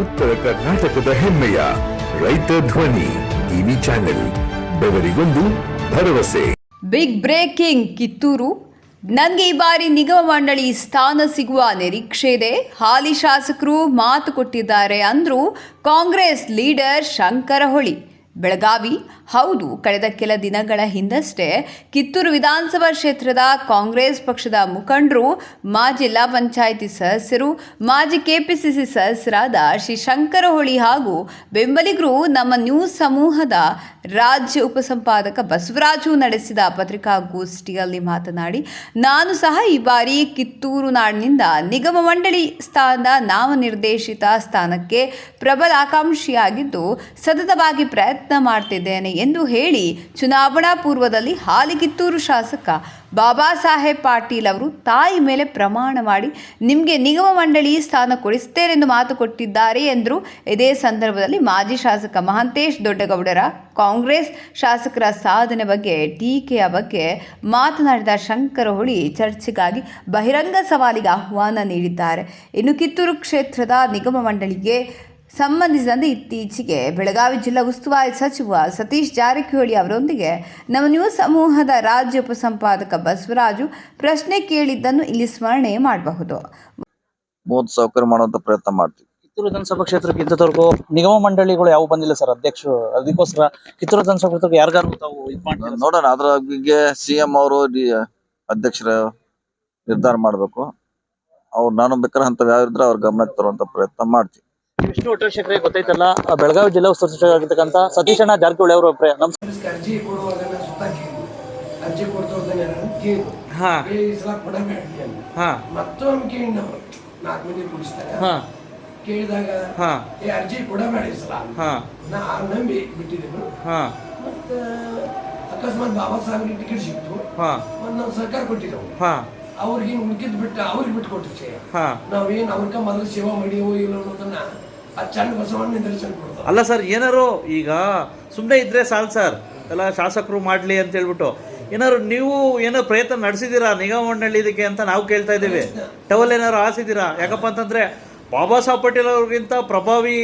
ಉತ್ತರ ಕರ್ನಾಟಕದ ಹೆಮ್ಮೆಯ ರೈತ ಧ್ವನಿ ಟಿವಿ ಚಾನೆಲ್, ಬೆವರಿಗೊಂದು ಭರವಸೆ. Big breaking Kittur. ನನಗೆ ಈ ಬಾರಿ ನಿಗಮ ಮಂಡಳಿ ಸ್ಥಾನ ಸಿಗುವ ನಿರೀಕ್ಷೆ ಇದೆ. ಹಾಲಿ ಶಾಸಕರು ಮಾತು ಕೊಟ್ಟಿದ್ದಾರೆ ಅಂದ್ರು ಕಾಂಗ್ರೆಸ್ ಲೀಡರ್ ಶಂಕರಹೊಳಿ. ಬೆಳಗಾವಿ. ಹೌದು, ಕಳೆದ ಕೆಲ ದಿನಗಳ ಹಿಂದಷ್ಟೇ ಕಿತ್ತೂರು ವಿಧಾನಸಭಾ ಕ್ಷೇತ್ರದ ಕಾಂಗ್ರೆಸ್ ಪಕ್ಷದ ಮುಖಂಡರು ಮಾಜಿ ಜಿಲ್ಲಾ ಪಂಚಾಯಿತಿ ಸದಸ್ಯರು, ಮಾಜಿ ಕೆಪಿಸಿಸಿ ಸದಸ್ಯರಾದ ಶ್ರೀ ಶಂಕರಹೊಳಿ ಹಾಗೂ ಬೆಂಬಲಿಗರು ನಮ್ಮ ನ್ಯೂಸ್ ಸಮೂಹದ ರಾಜ್ಯ ಉಪಸಂಪಾದಕ ಬಸವರಾಜು ನಡೆಸಿದ ಪತ್ರಿಕಾಗೋಷ್ಠಿಯಲ್ಲಿ ಮಾತನಾಡಿ, ನಾನು ಸಹ ಈ ಬಾರಿ ಕಿತ್ತೂರು ನಾಡಿನಿಂದ ನಿಗಮ ಮಂಡಳಿ ಸ್ಥಾನದ ನಾಮನಿರ್ದೇಶಿತ ಸ್ಥಾನಕ್ಕೆ ಪ್ರಬಲ ಆಕಾಂಕ್ಷಿಯಾಗಿದ್ದು ಸತತವಾಗಿ ಪ್ರಯತ್ನ ಮಾಡ್ತಿದ್ದೇನೆ ಎಂದು ಹೇಳಿ, ಚುನಾವಣಾ ಪೂರ್ವದಲ್ಲಿ ಹಾಲಿ ಕಿತ್ತೂರು ಶಾಸಕ ಬಾಬಾ ಸಾಹೇಬ್ ಪಾಟೀಲ್ ಅವರು ತಾಯಿ ಮೇಲೆ ಪ್ರಮಾಣ ಮಾಡಿ ನಿಮಗೆ ನಿಗಮ ಮಂಡಳಿ ಸ್ಥಾನ ಕೊಡಿಸ್ತೇನೆಂದು ಮಾತು ಕೊಟ್ಟಿದ್ದಾರೆ ಎಂದರು. ಇದೇ ಸಂದರ್ಭದಲ್ಲಿ ಮಾಜಿ ಶಾಸಕ ಮಹಾಂತೇಶ್ ದೊಡ್ಡಗೌಡರ ಕಾಂಗ್ರೆಸ್ ಶಾಸಕರ ಸಾಧನೆ ಬಗ್ಗೆ, ಟೀಕೆಯ ಬಗ್ಗೆ ಮಾತನಾಡಿದ ಶಂಕರ ಹುಳಿ ಚರ್ಚೆಗಾಗಿ ಬಹಿರಂಗ ಸವಾಲಿಗೆ ಆಹ್ವಾನ ನೀಡಿದ್ದಾರೆ. ಇನ್ನು ಕಿತ್ತೂರು ಕ್ಷೇತ್ರದ ನಿಗಮ ಮಂಡಳಿಗೆ ಸಂಬಂಧಿಸಿದಂತೆ ಇತ್ತೀಚೆಗೆ ಬೆಳಗಾವಿ ಜಿಲ್ಲಾ ಉಸ್ತುವಾರಿ ಸಚಿವ ಸತೀಶ್ ಜಾರಕಿಹೊಳಿ ಅವರೊಂದಿಗೆ ನಮ್ಮ ನ್ಯೂಸ್ ಸಮೂಹದ ರಾಜ್ಯ ಉಪಸಂಪಾದಕ ಬಸವರಾಜು ಪ್ರಶ್ನೆ ಕೇಳಿದ್ದನ್ನು ಇಲ್ಲಿ ಸ್ಮರಣೆ ಮಾಡಬಹುದು. ಮೂವತ್ತು ಸೌಕರ್ಯ ಮಾಡುವಂತ ಪ್ರಯತ್ನ ಮಾಡ್ತೀವಿ. ಕಿತ್ತೂರು ವಿಧಾನಸಭಾ ಕ್ಷೇತ್ರಕ್ಕೆ ಇದ್ದವರೆಗೂ ನಿಗಮ ಮಂಡಳಿಗಳು ಯಾವ ಬಂದಿಲ್ಲ ಸರ್ ಅಧ್ಯಕ್ಷರು? ಅದಕ್ಕೋಸ್ಕರ ಕಿತ್ತೂರು ವಿಧಾನಸಭಾ ಕ್ಷೇತ್ರಕ್ಕೆ ಯಾರಿಗಾರು ತಾವು ಇದು ಮಾಡ್ತೀರಾ ನೋಡೋಣ ಅದ್ರ ಬಗ್ಗೆ ಸಿ ಎಂ ಅವರು ಅಧ್ಯಕ್ಷರ ನಿರ್ಧಾರ ಮಾಡಬೇಕು. ಅವ್ರು ನಾನು ಬೇಕಾದ್ರೆ ಅಂತ ಯಾವ ಇದ್ರೆ ಅವ್ರ ಗಮನಕ್ಕೆ ತರುವಂತ ಪ್ರಯತ್ನ ಮಾಡ್ತೀವಿ. ವಿಷ್ಣು ಒಟ್ಟಶೇಖರಿಗೆ ಗೊತ್ತೈತಲ್ಲ ಬೆಳಗಾವಿ ಜಿಲ್ಲಾ ಉಸ್ತುವಾರಿ ಸಚಿವರಾಗಿರ್ತಕ್ಕಂಥ ಸತೀಶಣ್ಣ ಜಾರಕಿಹೊಳಿ ಅವರ ನಮಸ್ಕಾರ ನಮ್ ಅರ್ಜಿ ಕೊಡುವಾಗನ ಸುತ್ತ ಕೇಳಿದ್ರು ಅರ್ಜಿ ಕೊಡ್ತವ್ರನ್ನ ಕೇಳಿದ್ರು ಹಾ. ಏ ಈ ಸಲ ಕೊಡಬೇಡಿ ಹಾ. ಮತ್ತೊಮ್ಮೆ ಕೇಳಿ ನಾವು ನಾಲ್ಕು ಮಂದಿ ಕುಡಿಸ್ತಾರೆ. ಹಾ. ಕೇಳಿದಾಗ ಹಾ. ಏ ಅರ್ಜಿ ಕೊಡಬೇಡ ಈ ಸಲ ಹಾ. ನಾ ಆ ನಂಬಿ ಬಿಟ್ಟಿದ್ದೆನು. ಹಾ. ಮತ್ತೆ ಅಕಸ್ಮಾತ್ ಬಾಬಾ ಸಾಹೇಬ್ರಿಗೆ ಟಿಕೆಟ್ ಸಿಕ್ತು. ಹಾ. ಮತ್ತೆ ನಾವು ಸರ್ಕಾರ ಕೊಟ್ಟಿದ್ದೆವು. ಹಾ. ಅವ್ರಿಗೆ ಉಳ್ಕಿದ್ ಬಿಟ್ಟು ಅವ್ರಿಗೆ ಬಿಟ್ಟು ಕೊಟ್ಟಿರ್ತೀವಿ ನಾವೇನ್ ಅವ್ರಕ ಮೊದಲು ಸೇವಾ ಮಾಡಿವೋ ಇಲ್ಲ ಅನ್ನೋದನ್ನ ಆ ಚಂದ ಬಸವಣ್ಣ ನಿದರ್ಶನ ಕೊಡ್ತಾರೆ ಅಲ್ಲ ಸರ್ ಏನಾರು ಈಗ ಸುಮ್ಮನೆ ಇದ್ರೆ ಸಾಲ್ ಸರ್ ಎಲ್ಲ ಶಾಸಕರು ಮಾಡಲಿ ಅಂತ ಹೇಳ್ಬಿಟ್ಟು ಏನಾರು ನೀವು ಏನೋ ಪ್ರಯತ್ನ ನಡೆಸಿದ್ದೀರಾ ನಿಗಮ ಮಂಡಳಿ ಇದಕ್ಕೆ ಅಂತ ನಾವು ಕೇಳ್ತಾ ಇದ್ದೀವಿ. ಟವಲ್ ಏನಾರು ಹಾಸಿದ್ದೀರಾ ಯಾಕಪ್ಪ ಅಂತಂದ್ರೆ ಬಾಬಾ ಸಾಹೇಬ್ ಪಟೇಲ್ ಅವ್ರಿಗಿಂತ ಪ್ರಭಾವಿ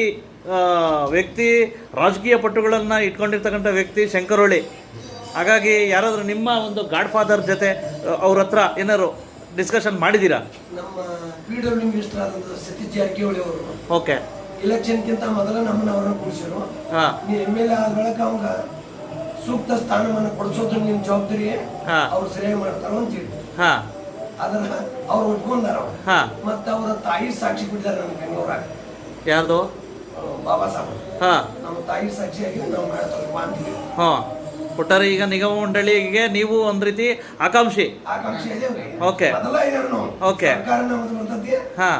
ವ್ಯಕ್ತಿ ರಾಜಕೀಯ ಪಟ್ಟುಗಳನ್ನು ಇಟ್ಕೊಂಡಿರ್ತಕ್ಕಂಥ ವ್ಯಕ್ತಿ ಶಂಕರೊಳಿ ಹಾಗಾಗಿ ಯಾರಾದರೂ ನಿಮ್ಮ ಒಂದು ಗಾಡ್ ಫಾದರ್ ಜೊತೆ ಅವ್ರ ಹತ್ರ ಏನಾರು ಡಿಸ್ಕಷನ್ ಮಾಡಿದ್ದೀರಾ? ನಮ್ಮ P W minister Satish Jarkiholi ಅವರು. ಓಕೆ. ಇಲೆಕ್ಷನ್ಗಿಂತ ಮೊದಲ ನಮ್ಮನ್ನ ಅವ್ರನ್ನ ಕೂರಿಸಿರು ಹಾಂ. ನೀ ಎಂ ಎಲ್ ಎ ಆದ ಬಳಿಕ ಅವಂಗ ಸೂಕ್ತ ಸ್ಥಾನಮಾನ ಕೊಡಿಸೋದು ನಿಮ್ ಜವಾಬ್ದಾರಿ. ಅವ್ರು ಸರಿಯಾಗಿ ಮಾಡ್ತಾರ ಅಂತ ಹೇಳಿ ಹಾಂ. ಅದನ್ನ ಅವ್ರು ಒಪ್ಕೊಂಡಾರ ಅವ್ರು. ಹಾಂ. ಮತ್ತೆ ಅವರ ತಾಯಿ ಸಾಕ್ಷಿ ಬಿಟ್ಟಿದ್ದಾರೆ ನಮ್ಗೆ ಬೆಂಗಳೂರಾಗ. ಯಾರ್ದು? ಬಾಬಾ ಸಾಹೇಬ್. ಹಾಂ. ನಮ್ಮ ತಾಯಿ ಸಾಕ್ಷಿಯಾಗಿ ನಾವು ಮಾಡ್ತಾರೆ ಅಂತೀವಿ ಹಾಂ. ಒಟ್ಟಾರೆ ಈಗ ನಿಗಮ ಮಂಡಳಿಗೆ ನೀವು ಒಂದ್ ರೀತಿ ಆಕಾಂಕ್ಷಿ. ಓಕೆ. ಓಕೆ. ಹಾ.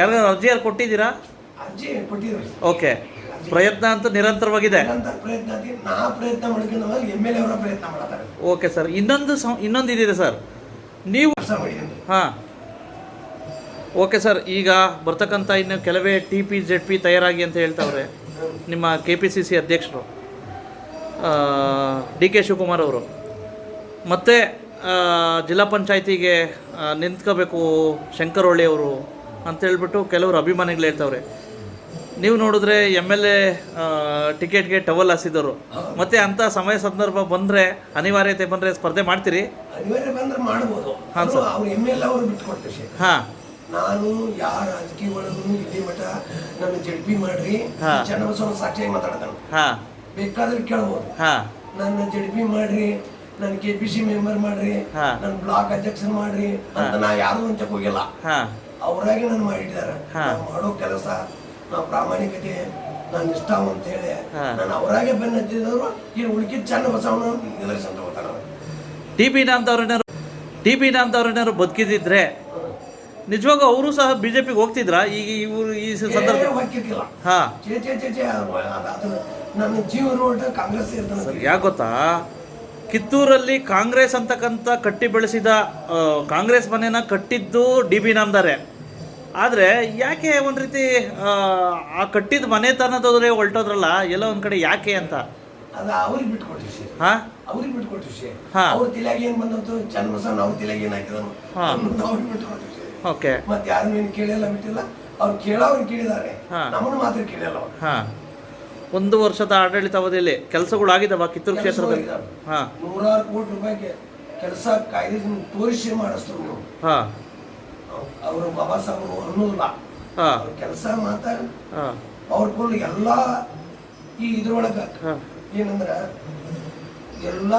ಯಾರಿಗಾರು ಅರ್ಜಿ ಯಾರು ಕೊಟ್ಟಿದ್ದೀರಾ? ಓಕೆ. ಪ್ರಯತ್ನ ಅಂತೂ ನಿರಂತರವಾಗಿದೆ. ಓಕೆ ಸರ್ ಇನ್ನೊಂದು ಇನ್ನೊಂದು ಇದಿದೆ ಸರ್. ನೀವು ಹಾ ಹಾಂ. ಓಕೆ ಸರ್ ಈಗ ಬರ್ತಕ್ಕಂಥ ಇನ್ನು ಕೆಲವೇ ಟಿ ಪಿ ಜೆಡ್ ಪಿ ತಯಾರಾಗಿ ಅಂತ ಹೇಳ್ತಾವ್ರೆ. ನಿಮ್ಮ ಕೆ ಪಿ ಸಿ ಸಿ ಅಧ್ಯಕ್ಷರು ಡಿ ಕೆ ಶಿವಕುಮಾರ್ ಅವರು. ಮತ್ತೆ ಜಿಲ್ಲಾ ಪಂಚಾಯತಿಗೆ ನಿಂತ್ಕೋಬೇಕು ಶಂಕರೊಳ್ಳಿ ಅವರು ಅಂತ ಹೇಳ್ಬಿಟ್ಟು ಕೆಲವರು ಅಭಿಮಾನಿಗಳು ಹೇಳ್ತಾವ್ರೆ. ನೀವು ನೋಡಿದ್ರೆ ಎಂ ಎಲ್ ಎ ಟಿಕೆಟ್ಗೆ ಟವಲ್ ಹಾಸಿದವರು ಮತ್ತೆ ಅಂಥ ಸಮಯ ಸಂದರ್ಭ ಬಂದರೆ ಅನಿವಾರ್ಯತೆ ಬಂದರೆ ಸ್ಪರ್ಧೆ ಮಾಡ್ತೀರಿ? ಹಾಂ, ಸರ್. ಹಾಂ. ನಾನು ಯಾವ ರಾಜಕೀಯ ಒಳಗೂ ಇಲ್ಲಿ ಮಠ ನನ್ನ ಜಡ್ಪಿ ಮಾಡ್ರಿ ಚನ್ನಬಸವ ಚನ್ನಬಸವನ ಸಾಕ್ಷಿಯಾಗಿ ಮಾತಾಡ್ತಾನೆ. ಬೇಕಾದ್ರೆ ಕೇಳ್ಬೋದು. ಹಾಂ. ನನ್ನ ಜಡ್ಪಿ ಮಾಡ್ರಿ ನನ್ನ ಕೆ ಪಿ ಸಿ ಮೆಂಬರ್ ಮಾಡ್ರಿ. ನನ್ನ ಬ್ಲಾಕ್ ಅಧ್ಯಕ್ಷನ್ ಮಾಡ್ರಿ ಅಂತ ನಾ ಯಾರು ಅಂತ ಹೋಗಿಲ್ಲ. ಅವರಾಗಿ ನಾನು ಮಾಡಿದ್ದಾರೆ. ಮಾಡೋ ಕೆಲಸ ನಾವು ಪ್ರಾಮಾಣಿಕತೆ ನಾನು ಇಷ್ಟ ಅಂತ ಹೇಳಿ. ನಾನು ಅವರಾಗೆ ಬೆನ್ನ ಈ ಉಳ್ಕಿದ ಚನ್ನಬಸವನ ಬಸವಣ್ಣ ನಿದರ್ಶನ ತಗೋತಾರ ಟಿ ಪಿ ನಾಮ್ದವ್ರೇನಾರು ಟಿ ಪಿ ನಾಮ್ದವ್ರೇನಾರು ಬದುಕಿದಿದ್ರೆ ನಿಜವಾಗೂ ಅವರು ಸಹ ಬಿ ಜೆ ಪಿಗೆ ಹೋಗ್ತಿದ್ರಾ? ಈಗ ಇವರು ಈ ಸಂದರ್ಭ ಹಾಂ. ಯಾಕೆ ಗೊತ್ತಾ? ಕಿತ್ತೂರಲ್ಲಿ ಕಾಂಗ್ರೆಸ್ ಅಂತಕ್ಕಂಥ ಕಟ್ಟಿ ಬೆಳೆಸಿದ ಕಾಂಗ್ರೆಸ್ ಮನೆನ ಕಟ್ಟಿದ್ದು ಡಿ ಬಿ ನಾಮ್ದಾರೆ. ಆದರೆ ಯಾಕೆ ಒಂದು ರೀತಿ ಆ, ಕಟ್ಟಿದ ಕಟ್ಟಿದ ಮನೆತನದವರೇ ಹೊಲ್ಟೋದ್ರಲ್ಲ? ಎಲ್ಲ ಒಂದು ಕಡೆ ಯಾಕೆ ಅಂತ? ಅದ ಅವ್ರಿಗೆ ಬಿಟ್ಕೊಟ್ರಿ ಹಾಂ? ಅವ್ರಿಗೆ ಬಿಟ್ಕೊಟ್ರಿ ಹಾ. ಅವ್ರ ತಿಲಾಗಿ ಏನು ಬಂದಂತು ಚನ್ನಬಸವಣ್ಣ ಅವ್ರ ತಿಲಾಗಿ ಏನು ಹಾಕಿದನು. ಅವ್ರಿಗೆ ಬಿಟ್ಕೊಟ್ರಿ ಓಕೆ ಮತ್ತೆ ಯಾರು ಏನು ಕೇಳಿಲ್ಲ ಬಿಟ್ಟಿಲ್ಲ. ಅವ್ರು ಕೇಳೋರು ಕೇಳಿದ್ದಾರೆ. ನಮ್ಮನ್ನು ಮಾತ್ರ ಕೇಳಿಲ್ಲ ಅವ್ರು. ಹಾಂ. ಒಂದು ವರ್ಷದ ಆಡಳಿತ ಅವಧಿಯಲ್ಲಿ ಕೆಲಸಗಳು ಆಗಿದಾವ ಕಿತ್ತೂರು ಕ್ಷೇತ್ರದಲ್ಲಿ. ಹಾ. ನೂರಾರು ಕೋಟಿ ರೂಪಾಯಿಗೆ ಕೆಲಸ ಕಾಯ್ದೆ ತೋರಿಸಿ ಮಾಡಿಸ್ತರು ನೀವು ಹಾಂ. ಅವರು ಬಾಬಾ ಸಾಹೇಬರು ಅನ್ನೋದಿಲ್ಲ. ಹಾ. ಕೆಲಸ ಮಾತ್ರ ಹಾ. ಅವ್ರ ಫುಲ್ ಎಲ್ಲ ಈ ಇದ್ರೊಳಗ. ಏನಂದ್ರೆ ಎಲ್ಲ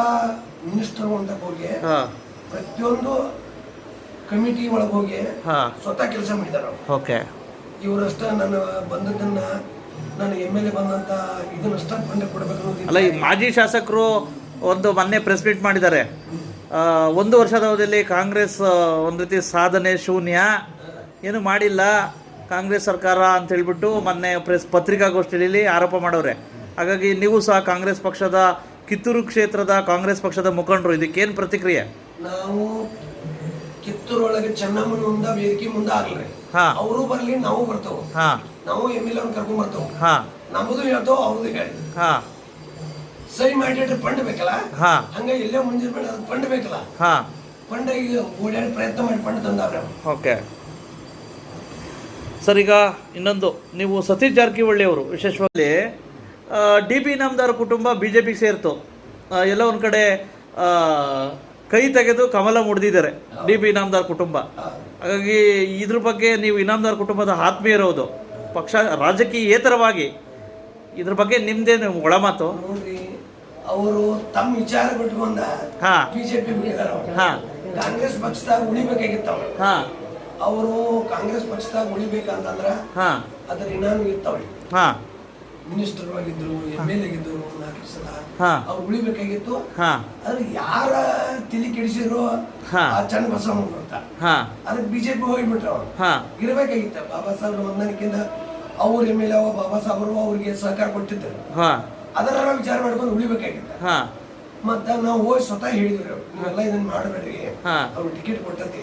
ಮಿನಿಸ್ಟರ್ ಅಂತ ಹೋಗಿ ಹಾ. ಪ್ರತಿಯೊಂದು ಕಮಿಟಿ ಒಳಗೆ ಹೋಗಿ ಸ್ವತಃ ಕೆಲಸ ಮಾಡಿದಾರ ಓಕೆ. ಇವರಷ್ಟ ನನ್ನ ಬಂದದ್ದನ್ನ ನಾನು ಎಂ ಎಲ್ ಎ ಬಂದಂತ ಇದನ್ನಷ್ಟ ಕೊಡ್ಬೇಕು ಅಲ್ಲ ಈ ಮಾಜಿ ಶಾಸಕರು ಒಂದು ಮೊನ್ನೆ ಪ್ರೆಸ್ ಮೀಟ್ ಮಾಡಿದ್ದಾರೆ. ಒಂದು ವರ್ಷದ ಅವಧಿಯಲ್ಲಿ ಕಾಂಗ್ರೆಸ್ ಒಂದು ರೀತಿ ಸಾಧನೆ ಶೂನ್ಯ. ಏನು ಮಾಡಿಲ್ಲ ಕಾಂಗ್ರೆಸ್ ಸರ್ಕಾರ ಅಂತ ಹೇಳ್ಬಿಟ್ಟು ಮೊನ್ನೆ ಪ್ರೆಸ್ ಪತ್ರಿಕಾಗೋಷ್ಠಿಯಲ್ಲಿ ಆರೋಪ ಮಾಡವ್ರೆ ಹಾಗಾಗಿ ನೀವು ಸಹ ಕಾಂಗ್ರೆಸ್ ಪಕ್ಷದ ಕಿತ್ತೂರು ಕ್ಷೇತ್ರದ ಕಾಂಗ್ರೆಸ್ ಪಕ್ಷದ ಮುಖಂಡರು ಇದಕ್ಕೇನು ಪ್ರತಿಕ್ರಿಯೆ? ನಾವು ಕಿತ್ತೂರು ಒಳಗೆ ಚೆನ್ನಮ್ಮನ ಮುಂದ ವೇದಿಕೆ ಮುಂದೆ ಆಗ್ಲಿ. ಅವರು ಬರ್ಲಿ ನಾವು ಬರ್ತಾವ. ನಾವು ಎಂ ಎಲ್ ಎ ಕರ್ಕೊಂಡ್ ಬರ್ತಾವ. ಹಾಂ. ನಮ್ಮದು ಹೇಳ್ತಾವ ಅವ್ರದ್ದು ಹೇಳಿ ಸಹಿ ಮಾಡಿ ಫಂಡ್ ಬೇಕಲ್ಲ? ಹಂಗ ಎಲ್ಲೇ ಮುಂಜಾನೆ ಬೇಡ ಪಂಡ್ ಫಂಡ್ ಬೇಕಲ್ಲ ಫಂಡ್ ಈಗ ಓಡಾಡಿ ಪ್ರಯತ್ನ ಮಾಡಿ ಫಂಡ್ ತಂದವ್ರೆ. ಓಕೆ. ಸರ್ ಈಗ ಇನ್ನೊಂದು ನೀವು ಸತೀಶ್ ಜಾರಕಿಹೊಳಿ ಅವರು ವಿಶೇಷವಾಗಿ ಡಿ ಪಿ ಇನಾಮದಾರ್ ಕುಟುಂಬ ಬಿ ಜೆ ಪಿಗೆ ಸೇರ್ತು. ಎಲ್ಲ ಒಂದು ಕಡೆ ಕೈ ತೆಗೆದು ಕಮಲ ಮುಡ್ದಿದ್ದಾರೆ ಡಿ ಬಿ ಇನಾಮದಾರ್ ಕುಟುಂಬ. ಹಾಗಾಗಿ ಇದ್ರ ಬಗ್ಗೆ ನೀವು ಇನಾಮದಾರ್ ಕುಟುಂಬದ ಆತ್ಮೀಯರವುದು ಪಕ್ಷ ರಾಜಕೀಯೇತರವಾಗಿ ಇದ್ರ ಬಗ್ಗೆ ನಿಮ್ದೇನು ಒಳಮಾತು ಅವರು ತಮ್ಮ ವಿಚಾರ ಬಿಟ್ಕೊಂಡ. ಬಿಜೆಪಿ. ಕಾಂಗ್ರೆಸ್ ಪಕ್ಷದಾಗ ಉಳಿಬೇಕಾಗಿತ್ತವ ಅವ್ರು. ಹಾಂ. ಅವರು ಕಾಂಗ್ರೆಸ್ ಪಕ್ಷದಾಗ ಉಳಿಬೇಕಂತಂದ್ರ ಹಾಂ. ಅದ್ರ ಇನಾನು ಇರ್ತಾವ ಹಾಂ. ಮಿನಿಸ್ಟರ್ ಆಗಿದ್ರು ಎಂ ಎಲ್ ಆಗಿದ್ರು ನಾಲ್ಕು ಸಲ. ಅವ್ರು ಉಳಿಬೇಕಾಗಿತ್ತು. ಆದ್ರೆ ಯಾರ ತಿಳಿ ಕೆಡಿಸಿದ್ರು ಚಂದ ಬಸವಣ್ಣ ಹಾಂ. ಅದಕ್ಕೆ ಬಿಜೆಪಿ ಹೋಗ್ಬಿಟ್ರು ಅವ್ರು. ಇರ್ಬೇಕಾಗಿತ್ತ. ಬಾಬಾ ಸಾಹೇಬ್ರ ಹೊಂದಾಣಿಕೆಯಿಂದ ಅವ್ರ ಎಂ ಎಲ್ ಎ ಬಾಬಾ ಸಾಹೇಬರು ಅವ್ರಿಗೆ ಸಹಕಾರ ಕೊಟ್ಟಿದ್ದರು ಅದರ ವಿಚಾರ ಮಾಡ್ಕೊಂಡು ಉಳಿಬೇಕಾಗಿತ್ತ. ಮತ್ತ ನಾವು ಹೋಗಿ ಸ್ವತಃ ಹೇಳಿದ್ರು ಎಲ್ಲ ನೀವೆಲ್ಲ ಇದನ್ನ ಮಾಡಬೇಡ್ರಿ. ಅವ್ರು ಟಿಕೆಟ್ ಕೊಟ್ಟತಿ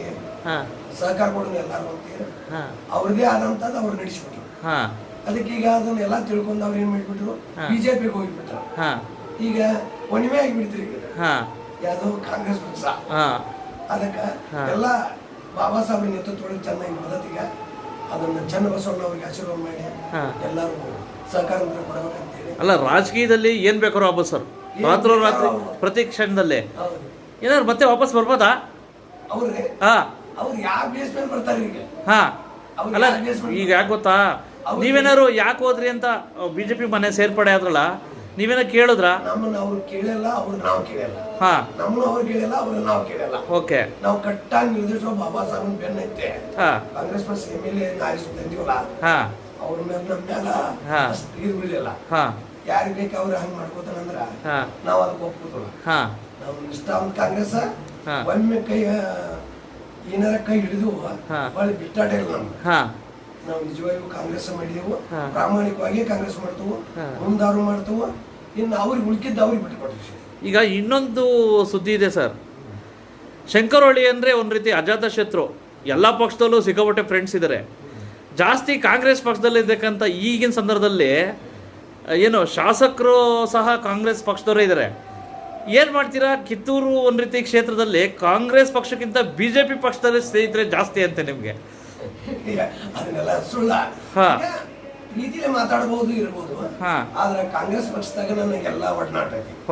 ಸಹಕಾರ ಕೊಡೋಣ ಎಲ್ಲಾರು ಅಂತೇಳಿ ಅವ್ರದೇ ಆದಂತದ್ದು ಅವ್ರು ನಡೆಸ್ಬಿಟ್ರು. ಹಾಂ. ಅದಕ್ಕೆ ಈಗ ಅದನ್ನ ಎಲ್ಲಾ ತಿಳ್ಕೊಂಡು ಅವ್ರು ಏನ್ ಮಾಡ್ಬಿಟ್ರು ಬಿಜೆಪಿಗೆ ಹೋಗ್ಬಿಟ್ರು. ಹಾಂ. ಈಗ ಒಣಿಮೆ ಆಗಿಬಿಡ್ತೀರಿ ಈಗ. ಯಾವ್ದೋ ಕಾಂಗ್ರೆಸ್ ಪಕ್ಷ. ಹಾಂ. ಅದಕ್ಕೆ ಎಲ್ಲ ಬಾಬಾ ಸಾಹೇಬ್ರ ನೇತೃತ್ವದಲ್ಲಿ ಚೆನ್ನಾಗಿ ಮದತಿಗ ಅದನ್ನ ಚನ್ನಬಸವಣ್ಣ ಅವ್ರಿಗೆ ಆಶೀರ್ವಾದ ಮಾಡಿ. ಎಲ್ಲರೂ ಸಹಕಾರ ಕೊಡಬೇಕಂತೇಳಿ. ಅಲ್ಲ ರಾಜಕೀಯದಲ್ಲಿ ಏನ್ ಬೇಕಾರು ವಾಪಸ್ ಸರ್. ರಾತ್ರೋರಾತ್ರಿ ಪ್ರತಿ ಕ್ಷಣದಲ್ಲಿ. ಏನಾದ್ರು ಮತ್ತೆ ವಾಪಸ್ ಬರ್ಬೋದಾ? ಅವ್ರಿಗೆ ಹಾ. ಅವ್ರು ಯಾವ ಬೇಸ್ ಮೇಲೆ ಬರ್ತಾರೆ ಈಗ? ಹಾ. ಅಲ್ಲ? ಈಗ ಯಾಕೆ ಗೊತ್ತಾ? ನೀವೇನಾದ್ರು ಯಾಕೆ ಹೋದ್ರಿ ಅಂತ ಬಿಜೆಪಿ ಮನೆ ಸೇರ್ಪಡೆ ಆದ್ರಲ್ಲ ನೀವೇನ ಕೇಳಿದ್ರ? ನಮ್ಮನ್ನ ಅವ್ರು ಕೇಳಲ್ಲ ಅವ್ರು ನಾವು ಕೇಳಲ್ಲ. ಹಾ. ನಮ್ಮನ್ನ ಅವ್ರು ಕೇಳಲ್ಲ ಅವ್ರನ್ನ ನಾವು ಕೇಳಲ್ಲ. ಓಕೆ. ನಾವು ಕಟ್ಟಾಗಿ ನಿರ್ದೇಶಿಸುವ ಬಾಬಾ ಸಾಹೇಬ್ ಬೆನ್ನೈತೆ ಹಾ. ಕಾಂಗ್ರೆಸ್ ಪಕ್ಷ ಎಂ ಎಲ್ ಎ ಹಾ. ಅವ್ರ ಮೇಲೆ ನಮ್ಮ. ಅಷ್ಟು ಇದು ಉಳಿಲಿಲ್ಲ ಹಾ. ಯಾರಿಗೆ ಬೇಕು ಅವ್ರು ಹಂಗೆ ಮಾಡ್ಕೋತಾರಂದ್ರ ಹಾ. ನಾವು ಅದಕ್ಕೆ ಒಪ್ಕೋತಲ್ಲ ಹಾ. ನಾವು ನಿಷ್ಠಾವಂತ ಕಾಂಗ್ರೆಸ್ ಹಾ. ಒಮ್ಮೆ ಕೈ ಏನಾರ ಕೈ ಹಿಡಿದು ಹಾ. ಭಾಳ ಬಿಟ್ಟಾಟ ಇಲ್ಲ ನಮ್ಗೆ. ಹಾ. ನಾವು ನಿಜವಾಗಿಯೂ ಕಾಂಗ್ರೆಸ್ ಮಾಡಿದೆವು. ಪ್ರಾಮಾಣಿಕವಾಗಿ ಕಾಂಗ್ರೆಸ್ ಮಾಡ್ತೇವೆ. ಮುಂದಾರು ಮಾಡ್ತೇವೆ. ಇನ್ನು ಅವ್ರಿಗೆ ಉಳ್ಕಿದ್ದು ಅವ್ರಿಗೆ ಬಿಟ್ಟುಕೊಡ್ತೀವಿ ಈಗ ಇನ್ನೊಂದು ಸುದ್ದಿ ಇದೆ ಸರ್. ಶಂಕರಹೊಳ್ಳಿ ಅಂದರೆ ಒಂದು ರೀತಿ ಅಜಾತ ಶತ್ರು. ಎಲ್ಲ ಪಕ್ಷದಲ್ಲೂ ಸಿಕ್ಕಾಪಟ್ಟೆ ಫ್ರೆಂಡ್ಸ್ ಇದ್ದಾರೆ ಜಾಸ್ತಿ ಕಾಂಗ್ರೆಸ್ ಪಕ್ಷದಲ್ಲಿ ಇದ್ದಕ್ಕಂಥ ಈಗಿನ ಸಂದರ್ಭದಲ್ಲಿ ಏನು ಶಾಸಕರು ಸಹ ಕಾಂಗ್ರೆಸ್ ಪಕ್ಷದವರೇ ಇದ್ದಾರೆ ಏನು ಮಾಡ್ತೀರಾ? ಕಿತ್ತೂರು ಒಂದು ರೀತಿ ಕ್ಷೇತ್ರದಲ್ಲಿ ಕಾಂಗ್ರೆಸ್ ಪಕ್ಷಕ್ಕಿಂತ ಬಿ ಜೆ ಪಿ ಪಕ್ಷದಲ್ಲಿ ಸ್ನೇಹಿತರೆ ಜಾಸ್ತಿ ಅಂತೆ ನಿಮಗೆ. ಅದನ್ನೆಲ್ಲ ಸುಳ್ಳ. ಪ್ರೀತಿಲೆ ಮಾತಾಡಬಹುದು ಇರ್ಬೋದು. ಹಾ. ಆದ್ರೆ ಕಾಂಗ್ರೆಸ್ ಪಕ್ಷದಾಗ ನನಗೆಲ್ಲ ಒಡನಾಟ ಐತಿ